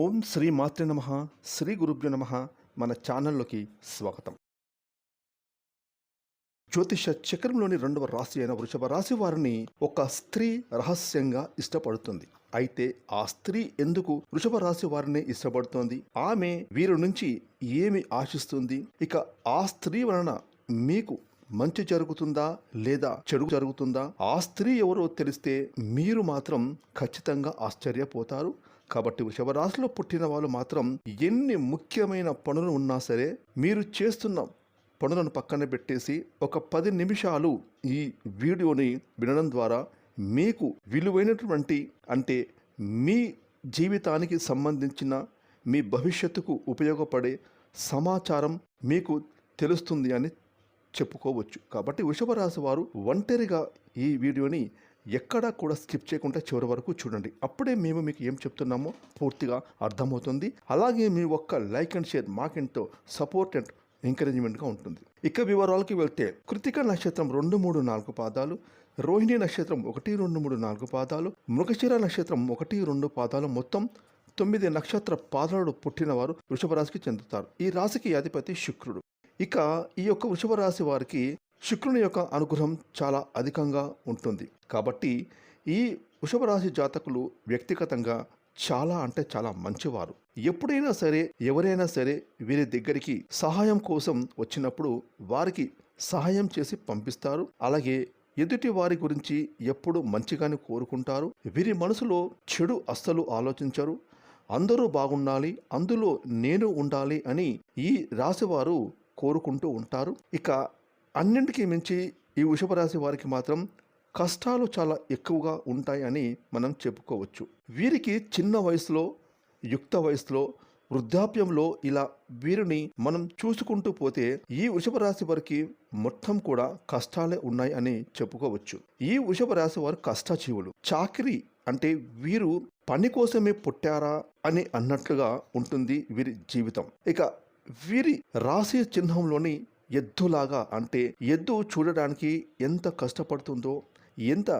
ఓం శ్రీ మాతృ నమ శ్రీ గురుభ్యో నమ మన ఛానల్లోకి స్వాగతం. జ్యోతిష చక్రంలోని రెండవ రాశి అయిన వృషభ రాశి వారిని ఒక స్త్రీ రహస్యంగా ఇష్టపడుతుంది. అయితే ఆ స్త్రీ ఎందుకు వృషభ రాశి వారిని ఇష్టపడుతోంది? ఆమె వీరి నుంచి ఏమి ఆశిస్తుంది? ఇక ఆ స్త్రీ వలన మీకు మంచి జరుగుతుందా? లేదా చెడు జరుగుతుందా? ఆ స్త్రీ ఎవరో తెలిస్తే మీరు మాత్రం ఖచ్చితంగా ఆశ్చర్యపోతారు. కాబట్టి వృషభరాశిలో పుట్టిన వాళ్ళు మాత్రం ఎన్ని ముఖ్యమైన పనులు ఉన్నా సరే మీరు చేస్తున్న పనులను పక్కన పెట్టేసి ఒక పది నిమిషాలు ఈ వీడియోని వినడం ద్వారా మీకు విలువైనటువంటి అంటే మీ జీవితానికి సంబంధించిన మీ భవిష్యత్తుకు ఉపయోగపడే సమాచారం మీకు తెలుస్తుంది అని చెప్పుకోవచ్చు. కాబట్టి వృషభ రాశి వారు ఒంటరిగా ఈ వీడియోని ఎక్కడా కూడా స్కిప్ చేయకుండా చివరి వరకు చూడండి. అప్పుడే మేము మీకు ఏం చెప్తున్నామో పూర్తిగా అర్థమవుతుంది. అలాగే మీ ఒక్క లైక్ అండ్ షేర్ మాకెంతో సపోర్ట్ అండ్ ఎంకరేజ్మెంట్గా ఉంటుంది. ఇక వివరాలకి వెళ్తే కృతిక నక్షత్రం రెండు మూడు నాలుగు పాదాలు రోహిణి నక్షత్రం ఒకటి రెండు మూడు నాలుగు పాదాలు మృగశిర నక్షత్రం ఒకటి రెండు పాదాలు మొత్తం తొమ్మిది నక్షత్ర పాదాలు పుట్టినవారు వృషభ రాశికి చెందుతారు. ఈ రాశికి అధిపతి శుక్రుడు. ఇక ఈ యొక్క వృషభ రాశి వారికి శుక్రుని యొక్క అనుగ్రహం చాలా అధికంగా ఉంటుంది. కాబట్టి ఈ వృషభ రాశి జాతకులు వ్యక్తిగతంగా చాలా అంటే చాలా మంచివారు. ఎప్పుడైనా సరే ఎవరైనా సరే వీరి దగ్గరికి సహాయం కోసం వచ్చినప్పుడు వారికి సహాయం చేసి పంపిస్తారు. అలాగే ఎదుటి వారి గురించి ఎప్పుడు మంచిగానే కోరుకుంటారు. వీరి మనసులో చెడు అస్సలు ఆలోచించరు. అందరూ బాగుండాలి అందులో నేను ఉండాలి అని ఈ రాశివారు కోరుకుంటూ ఉంటారు. ఇక అన్నింటికీ మించి ఈ వృషభరాశి వారికి మాత్రం కష్టాలు చాలా ఎక్కువగా ఉంటాయి అని మనం చెప్పుకోవచ్చు. వీరికి చిన్న వయసులో యుక్త వయసులో వృద్ధాప్యంలో ఇలా వీరిని మనం చూసుకుంటూ పోతే ఈ వృషభ రాశి వారికి మొత్తం కూడా కష్టాలే ఉన్నాయి అని చెప్పుకోవచ్చు. ఈ వృషభ రాశి వారు కష్టజీవులు. చాకరి అంటే వీరు పని కోసమే పుట్టారా అని అన్నట్లుగా ఉంటుంది వీరి జీవితం. ఇక వీరి రాశి చిహ్నంలోని ఎద్దులాగా అంటే ఎద్దు చూడడానికి ఎంత కష్టపడుతుందో ఎంత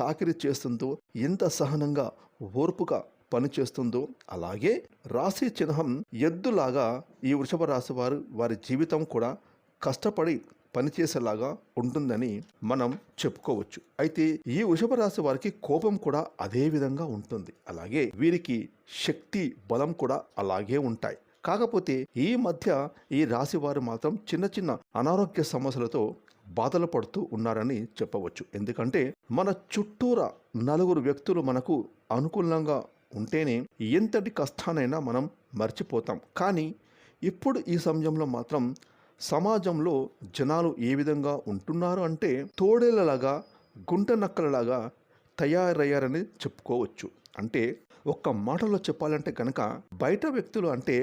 చాకిరి చేస్తుందో ఎంత సహనంగా ఓర్పుగా పనిచేస్తుందో అలాగే రాశి చిహ్నం ఎద్దులాగా ఈ వృషభ రాశి వారు వారి జీవితం కూడా కష్టపడి పనిచేసేలాగా ఉంటుందని మనం చెప్పుకోవచ్చు. అయితే ఈ వృషభ రాశి వారికి కోపం కూడా అదే విధంగా ఉంటుంది. అలాగే వీరికి శక్తి బలం కూడా అలాగే ఉంటాయి. కాకపోతే ఈ మధ్య ఈ రాశి వారు మాత్రం చిన్న చిన్న అనారోగ్య సమస్యలతో బాధలు పడుతూ ఉన్నారని చెప్పవచ్చు. ఎందుకంటే మన చుట్టూరా నలుగురు వ్యక్తులు మనకు అనుకూలంగా ఉంటేనే ఎంతటి కష్టానైనా మనం మర్చిపోతాం. కానీ ఇప్పుడు ఈ సమయంలో మాత్రం సమాజంలో జనాలు ఏ విధంగా ఉంటున్నారు అంటే తోడేలలాగా గుంట నక్కలలాగా తయారయ్యారని చెప్పుకోవచ్చు. అంటే ఒక్క మాటలో చెప్పాలంటే కనుక బయట వ్యక్తులు అంటే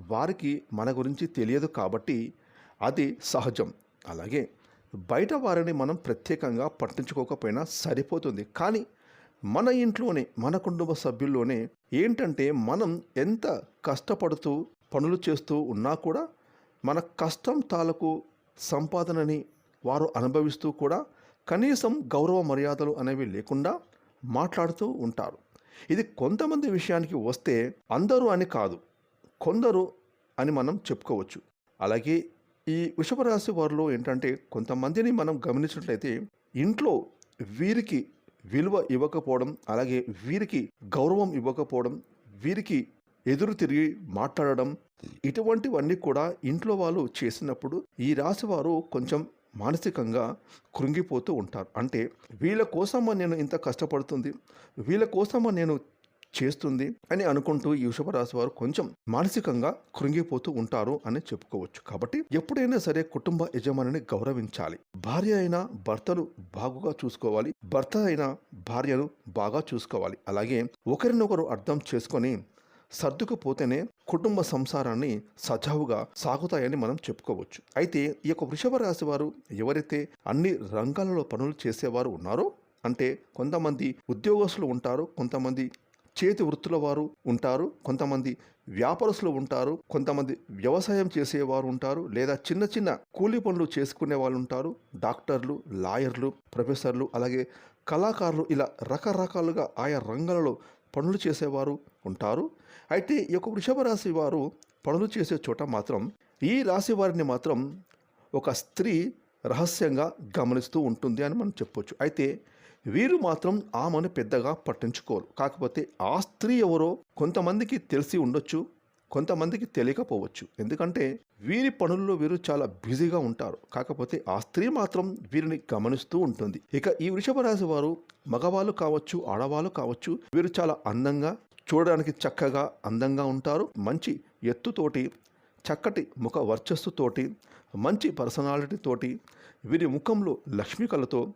వారికి మన గురించి తెలియదు కాబట్టి అది సహజం. అలాగే బయట వారిని మనం ప్రత్యేకంగా పట్టించుకోకపోయినా సరిపోతుంది. కానీ మన ఇంట్లోనే మన కుటుంబ సభ్యుల్లోనే ఏంటంటే మనం ఎంత కష్టపడుతూ పనులు చేస్తూ ఉన్నా కూడా మన కష్టం తాలూకు సంపాదనని వారు అనుభవిస్తూ కూడా కనీసం గౌరవ మర్యాదలు అనేవి లేకుండా మాట్లాడుతూ ఉంటారు. ఇది కొంతమంది విషయానికి వస్తే అందరూ అని కాదు. కొందరు అని మనం చెప్పుకోవచ్చు. అలాగే ఈ వృషభ రాశి వారిలో ఏంటంటే కొంతమందిని మనం గమనించినట్లయితే ఇంట్లో వీరికి విలువ ఇవ్వకపోవడం అలాగే వీరికి గౌరవం ఇవ్వకపోవడం వీరికి ఎదురు తిరిగి మాట్లాడడం ఇటువంటివన్నీ కూడా ఇంట్లో వాళ్ళు చేసినప్పుడు ఈ రాశి వారు కొంచెం మానసికంగా కృంగిపోతూ ఉంటారు. అంటే వీళ్ళ కోసమా నేను ఇంత కష్టపడుతుంది వీళ్ళ కోసమా నేను చేస్తుంది అని అనుకుంటూ ఈ వృషభరాశి వారు కొంచెం మానసికంగా కృంగిపోతూ ఉంటారు అని చెప్పుకోవచ్చు. కాబట్టి ఎప్పుడైనా సరే కుటుంబ యజమానిని గౌరవించాలి. భార్య అయినా భర్తను బాగుగా చూసుకోవాలి. భర్త అయినా భార్యను బాగా చూసుకోవాలి. అలాగే ఒకరినొకరు అర్థం చేసుకొని సర్దుకుపోతేనే కుటుంబ సంసారాన్ని సజావుగా సాగుతాయని మనం చెప్పుకోవచ్చు. అయితే ఈ యొక్క వృషభ రాశి వారు ఎవరైతే అన్ని రంగాలలో పనులు చేసేవారు ఉన్నారో అంటే కొంతమంది ఉద్యోగస్తులు ఉంటారు కొంతమంది చేతి వృత్తుల వారు ఉంటారు. కొంతమంది వ్యాపారస్తులు ఉంటారు. కొంతమంది వ్యవసాయం చేసేవారు ఉంటారు. లేదా చిన్న చిన్న కూలీ పనులు చేసుకునే వాళ్ళు ఉంటారు. డాక్టర్లు లాయర్లు ప్రొఫెసర్లు అలాగే కళాకారులు ఇలా రకరకాలుగా ఆయా రంగాలలో పనులు చేసేవారు ఉంటారు. అయితే ఈ యొక్క వృషభ రాశి వారు పనులు చేసే చోట మాత్రం ఈ రాశి వారిని మాత్రం ఒక స్త్రీ రహస్యంగా గమనిస్తూ ఉంటుంది అని మనం చెప్పొచ్చు. అయితే వీరు మాత్రం ఆమెను పెద్దగా పట్టించుకోరు. కాకపోతే ఆ స్త్రీ ఎవరో కొంతమందికి తెలిసి ఉండొచ్చు కొంతమందికి తెలియకపోవచ్చు. ఎందుకంటే వీరి పనుల్లో వీరు చాలా బిజీగా ఉంటారు. కాకపోతే ఆ స్త్రీ మాత్రం వీరిని గమనిస్తూ ఉంటుంది. ఇక ఈ వృషభ రాశి వారు మగవాళ్ళు కావచ్చు ఆడవాళ్ళు కావచ్చు వీరు చాలా అందంగా చూడడానికి చక్కగా అందంగా ఉంటారు. మంచి ఎత్తుతోటి చక్కటి ముఖ వర్చస్సుతోటి మంచి పర్సనాలిటీతోటి వీరి ముఖంలో లక్ష్మీ కళతో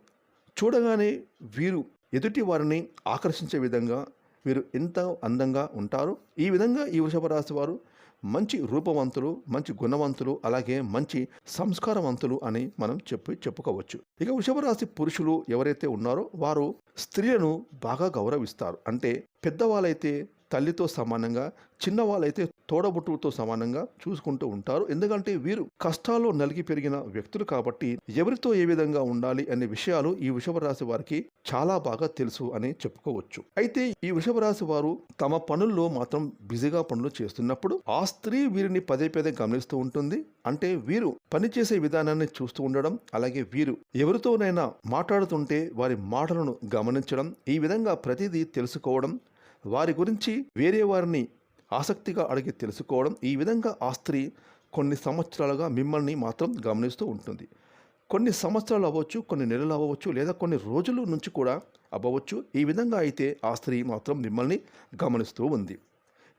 చూడగానే వీరు ఎదుటి వారిని ఆకర్షించే విధంగా వీరు ఎంత అందంగా ఉంటారు ఈ విధంగా ఈ వృషభ రాశి వారు మంచి రూపవంతులు మంచి గుణవంతులు అలాగే మంచి సంస్కారవంతులు అని మనం చెప్పి చెప్పుకోవచ్చు. ఇక వృషభ రాశి పురుషులు ఎవరైతే ఉన్నారో వారు స్త్రీలను బాగా గౌరవిస్తారు. అంటే పెద్దవాళ్ళైతే తల్లితో సమానంగా చిన్నవాళ్ళైతే తోడబుట్టుతో సమానంగా చూసుకుంటూ ఉంటారు. ఎందుకంటే వీరు కష్టాల్లో నలిగి పెరిగిన వ్యక్తులు కాబట్టి ఎవరితో ఏ విధంగా ఉండాలి అనే విషయాలు ఈ వృషభరాశి వారికి చాలా బాగా తెలుసు అని చెప్పుకోవచ్చు. అయితే ఈ వృషభరాశి వారు తమ పనుల్లో మాత్రం బిజీగా పనులు చేస్తున్నప్పుడు ఆ స్త్రీ వీరిని పదే పదే గమనిస్తూ ఉంటుంది. అంటే వీరు పనిచేసే విధానాన్ని చూస్తూ ఉండడం అలాగే వీరు ఎవరితోనైనా మాట్లాడుతుంటే వారి మాటలను గమనించడం ఈ విధంగా ప్రతిదీ తెలుసుకోవడం వారి గురించి వేరే వారిని ఆసక్తిగా అడిగి తెలుసుకోవడం ఈ విధంగా ఆ స్త్రీ కొన్ని సంవత్సరాలుగా మిమ్మల్ని మాత్రం గమనిస్తూ ఉంటుంది. కొన్ని సంవత్సరాలు అవ్వచ్చు కొన్ని నెలలు అవ్వచ్చు లేదా కొన్ని రోజుల నుంచి కూడా అవ్వవచ్చు ఈ విధంగా అయితే ఆ స్త్రీ మాత్రం మిమ్మల్ని గమనిస్తూ ఉంది.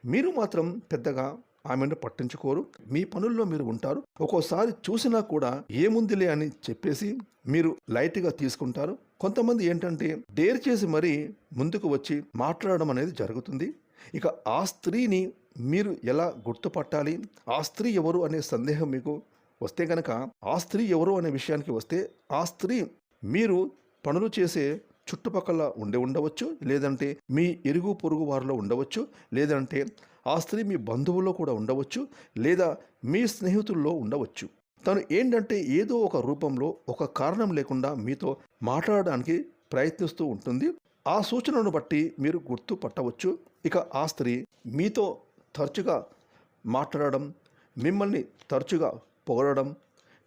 మీరు మాత్రం పెద్దగా ఆమెను పట్టించుకోరు. మీ పనుల్లో మీరు ఉంటారు. ఒక్కోసారి చూసినా కూడా ఏముందిలే అని చెప్పేసి మీరు లైట్గా తీసుకుంటారు. కొంతమంది ఏంటంటే డేర్ చేసి మరీ ముందుకు వచ్చి మాట్లాడడం అనేది జరుగుతుంది. ఇక ఆ స్త్రీని మీరు ఎలా గుర్తుపట్టాలి? ఆ స్త్రీ ఎవరు అనే సందేహం మీకు వస్తే కనుక ఆ స్త్రీ ఎవరు అనే విషయానికి వస్తే ఆ స్త్రీ మీరు పనులు చేసే చుట్టుపక్కల ఉండి ఉండవచ్చు. లేదంటే మీ ఇరుగు పొరుగు వారిలో ఉండవచ్చు. లేదంటే ఆ స్త్రీ మీ బంధువుల్లో కూడా ఉండవచ్చు లేదా మీ స్నేహితుల్లో ఉండవచ్చు. తను ఏంటంటే ఏదో ఒక రూపంలో ఒక కారణం లేకుండా మీతో మాట్లాడడానికి ప్రయత్నిస్తూ ఉంటుంది. ఆ సూచనను బట్టి మీరు గుర్తు పట్టవచ్చు. ఇక ఆ స్త్రీ మీతో తరచుగా మాట్లాడడం మిమ్మల్ని తరచుగా పొగడడం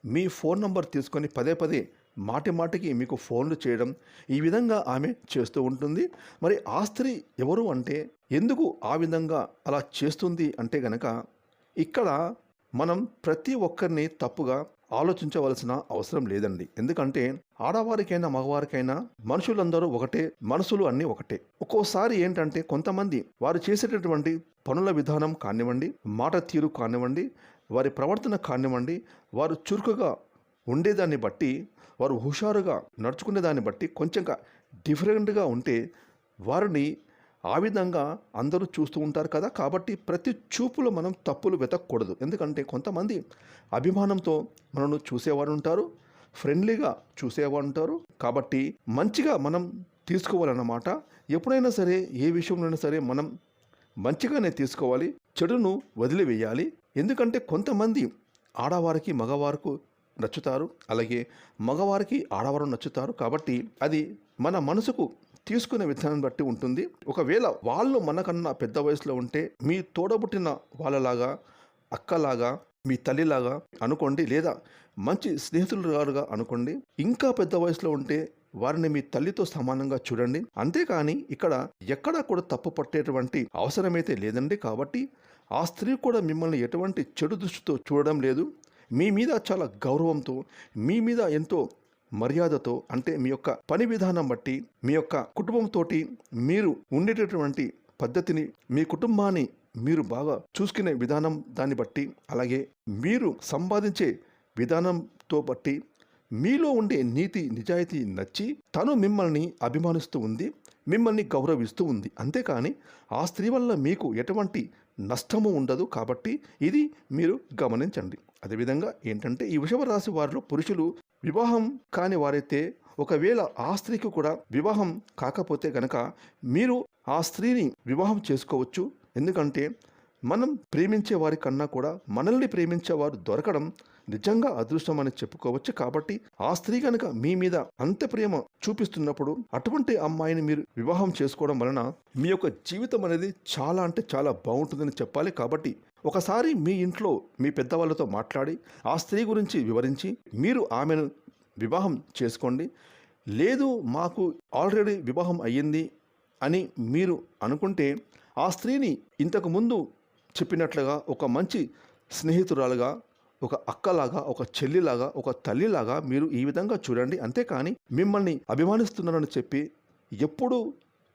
మీ ఫోన్ నంబర్ తీసుకొని పదే పదే మాటి మాటికి మీకు ఫోన్లు చేయడం ఈ విధంగా ఆమె చేస్తూ ఉంటుంది. మరి ఆ స్త్రీ ఎవరు అంటే ఎందుకు ఆ విధంగా అలా చేస్తుంది అంటే గనక ఇక్కడ మనం ప్రతి ఒక్కరిని తప్పుగా ఆలోచించవలసిన అవసరం లేదండి. ఎందుకంటే ఆడవారికైనా మగవారికైనా మనుషులందరూ ఒకటే మనసులు అన్నీ ఒకటే. ఒక్కోసారి ఏంటంటే కొంతమంది వారు చేసేటటువంటి పనుల విధానం కానివ్వండి మాట తీరు కానివ్వండి వారి ప్రవర్తన కానివ్వండి వారు చురుకుగా ఉండేదాన్ని బట్టి వారు హుషారుగా నడుచుకునే దాన్ని బట్టి కొంచెంగా డిఫరెంట్గా ఉంటే వారిని ఆ విధంగా అందరూ చూస్తూ ఉంటారు కదా. కాబట్టి ప్రతి చూపులో మనం తప్పులు వెతకూడదు. ఎందుకంటే కొంతమంది అభిమానంతో మనను చూసేవారు ఉంటారు ఫ్రెండ్లీగా చూసేవారు ఉంటారు. కాబట్టి మంచిగా మనం తీసుకోవాలన్నమాట. ఎప్పుడైనా సరే ఏ విషయంలోనైనా సరే మనం మంచిగానే తీసుకోవాలి చెడును వదిలివేయాలి. ఎందుకంటే కొంతమంది ఆడవారికి మగవారికి నచ్చుతారు. అలాగే మగవారికి ఆడవారు నచ్చుతారు. కాబట్టి అది మన మనసుకు తీసుకునే విధానం బట్టి ఉంటుంది. ఒకవేళ వాళ్ళు మనకన్నా పెద్ద వయసులో ఉంటే మీ తోడబుట్టిన వాళ్ళలాగా అక్కలాగా మీ తల్లిలాగా అనుకోండి. లేదా మంచి స్నేహితులుగా అనుకోండి. ఇంకా పెద్ద వయసులో ఉంటే వారిని మీ తల్లితో సమానంగా చూడండి. అంతేకాని ఇక్కడ ఎక్కడా కూడా తప్పు పట్టేటువంటి అవసరమైతే లేదండి. కాబట్టి ఆ స్త్రీ కూడా మిమ్మల్ని ఎటువంటి చెడు దృష్టితో చూడడం లేదు. మీ మీద చాలా గౌరవంతో మీ మీద ఎంతో మర్యాదతో అంటే మీ యొక్క పని విధానం బట్టి మీ యొక్క కుటుంబంతో మీరు ఉండేటటువంటి పద్ధతిని మీ కుటుంబాన్ని మీరు బాగా చూసుకునే విధానం దాన్ని బట్టి అలాగే మీరు సంపాదించే విధానంతో బట్టి మీలో ఉండే నీతి నిజాయితీ నచ్చి తను మిమ్మల్ని అభిమానిస్తూ ఉంది మిమ్మల్ని గౌరవిస్తూ ఉంది. అంతేకాని ఆ స్త్రీ వల్ల మీకు ఎటువంటి నష్టము ఉండదు కాబట్టి ఇది మీరు గమనించండి. అదేవిధంగా ఏంటంటే ఈ వృషభ రాశి వారిలో పురుషులు వివాహం కాని వారైతే ఒకవేళ ఆ స్త్రీకి కూడా వివాహం కాకపోతే గనక మీరు ఆ స్త్రీని వివాహం చేసుకోవచ్చు. ఎందుకంటే మనం ప్రేమించే వారి కన్నా కూడా మనల్ని ప్రేమించేవారు దొరకడం నిజంగా అదృష్టం అని చెప్పుకోవచ్చు. కాబట్టి ఆ స్త్రీ కనుక మీ మీద అంత ప్రేమ చూపిస్తున్నప్పుడు అటువంటి అమ్మాయిని మీరు వివాహం చేసుకోవడం వలన మీ యొక్క జీవితం అనేది చాలా అంటే చాలా బాగుంటుందని చెప్పాలి. కాబట్టి ఒకసారి మీ ఇంట్లో మీ పెద్దవాళ్ళతో మాట్లాడి ఆ స్త్రీ గురించి వివరించి మీరు ఆమెను వివాహం చేసుకోండి. లేదు మాకు ఆల్రెడీ వివాహం అయ్యింది అని మీరు అనుకుంటే ఆ స్త్రీని ఇంతకుముందు చెప్పినట్లుగా ఒక మంచి స్నేహితురాలుగా ఒక అక్కలాగా ఒక చెల్లిలాగా ఒక తల్లిలాగా మీరు ఈ విధంగా చూడండి. అంతేకాని మిమ్మల్ని అభిమానిస్తున్నారని చెప్పి ఎప్పుడు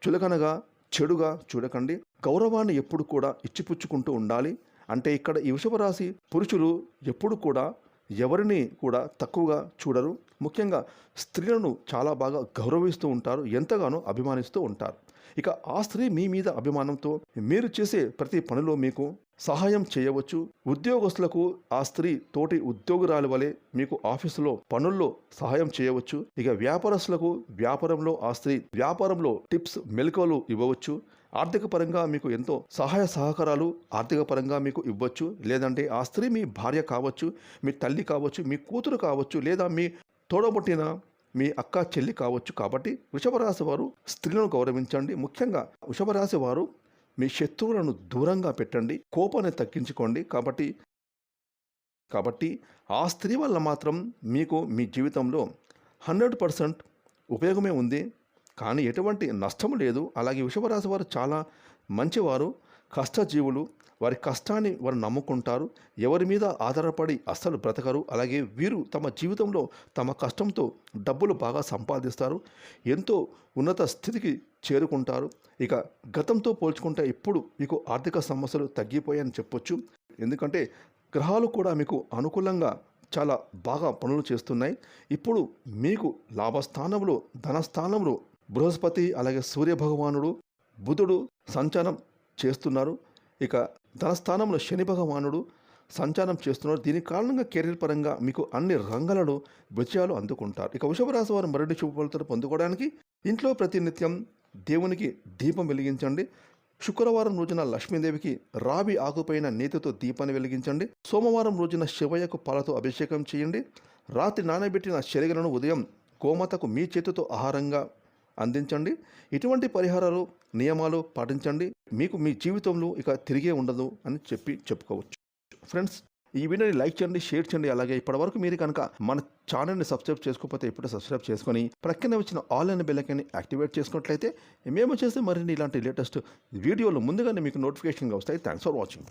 చులకనగా చెడుగా చూడకండి. గౌరవాన్ని ఎప్పుడు కూడా ఇచ్చిపుచ్చుకుంటూ ఉండాలి. అంటే ఇక్కడ ఈ వృషభరాశి పురుషులు ఎప్పుడు కూడా ఎవరిని కూడా తక్కువగా చూడరు. ముఖ్యంగా స్త్రీలను చాలా బాగా గౌరవిస్తూ ఉంటారు ఎంతగానో అభిమానిస్తూ ఉంటారు. ఇక ఆ స్త్రీ మీ మీద అభిమానంతో మీరు చేసే ప్రతి పనిలో మీకు సహాయం చేయవచ్చు. ఉద్యోగస్తులకు ఆ స్త్రీ తోటి ఉద్యోగురాలి వలె మీకు ఆఫీసులో పనుల్లో సహాయం చేయవచ్చు. ఇక వ్యాపారస్తులకు వ్యాపారంలో ఆ స్త్రీ వ్యాపారంలో టిప్స్ మెలకువలు ఇవ్వవచ్చు. ఆర్థిక పరంగా మీకు ఎంతో సహాయ సహకారాలు ఆర్థిక పరంగా మీకు ఇవ్వచ్చు. లేదంటే ఆ స్త్రీ మీ భార్య కావచ్చు మీ తల్లి కావచ్చు మీ కూతురు కావచ్చు లేదా మీ తోడబుట్టిన మీ అక్క చెల్లి కావచ్చు. కాబట్టి వృషభ రాశి వారు స్త్రీలను గౌరవించండి. ముఖ్యంగా వృషభ రాశి వారు మీ శత్రువులను దూరంగా పెట్టండి కోపాన్ని తగ్గించుకోండి కాబట్టి కాబట్టి ఆ స్త్రీ వల్ల మాత్రం మీకు మీ జీవితంలో హండ్రెడ్ పర్సెంట్ ఉపయోగమే ఉంది. కానీ ఎటువంటి నష్టం లేదు. అలాగే వృషభరాశి వారు చాలా మంచివారు కష్టజీవులు. వారి కష్టాన్ని వారు నమ్ముకుంటారు ఎవరి మీద ఆధారపడి అస్సలు బ్రతకరు అలాగే వీరు తమ జీవితంలో తమ కష్టంతో డబ్బులు బాగా సంపాదిస్తారు ఎంతో ఉన్నత స్థితికి చేరుకుంటారు. ఇక గతంతో పోల్చుకుంటే ఇప్పుడు మీకు ఆర్థిక సమస్యలు తగ్గిపోయాయని చెప్పొచ్చు. ఎందుకంటే గ్రహాలు కూడా మీకు అనుకూలంగా చాలా బాగా పనులు చేస్తున్నాయి. ఇప్పుడు మీకు లాభస్థానంలో ధనస్థానంలో బృహస్పతి అలాగే సూర్య భగవానుడు బుధుడు సంచారం చేస్తున్నారు. ఇక ధనస్థానంలో శని భగవానుడు సంచారం చేస్తున్నారు. దీని కారణంగా కెరీర్ పరంగా మీకు అన్ని రంగాలలో విజయాలు అందుకుంటారు. ఇక వృషభరాశి వారు మరిన్ని శుభఫలితాలు పొందుకోవడానికి ఇంట్లో ప్రతినిత్యం దేవునికి దీపం వెలిగించండి. శుక్రవారం రోజున లక్ష్మీదేవికి రావి ఆకుపైన నేతితో దీపాన్ని వెలిగించండి. సోమవారం రోజున శివయ్యకు పాలతో అభిషేకం చేయండి. రాత్రి నానబెట్టిన శనగలను ఉదయం గోమాతకు మీ చేతితో ఆహారంగా అందించండి. ఇటువంటి పరిహారాలు నియమాలు పాటించండి. మీకు మీ జీవితంలో ఇక తిరిగే ఉండదు అని చెప్పి చెప్పుకోవచ్చు. ఫ్రెండ్స్ ఈ వీడియోని లైక్ చేయండి షేర్ చేయండి. అలాగే ఇప్పటివరకు మీరు కనుక మన ఛానల్ని సబ్స్క్రైబ్ చేసుకోకపోతే ఇప్పుడు సబ్స్క్రైబ్ చేసుకొని ప్రక్కన వచ్చిన ఆల్ అనే బెల్లకని యాక్టివేట్ చేసుకున్నట్లయితే మేము చేసే మరిన్ని ఇలాంటి లేటెస్ట్ వీడియోలు ముందుగానే మీకు నోటిఫికేషన్గా వస్తాయి. Thanks for watching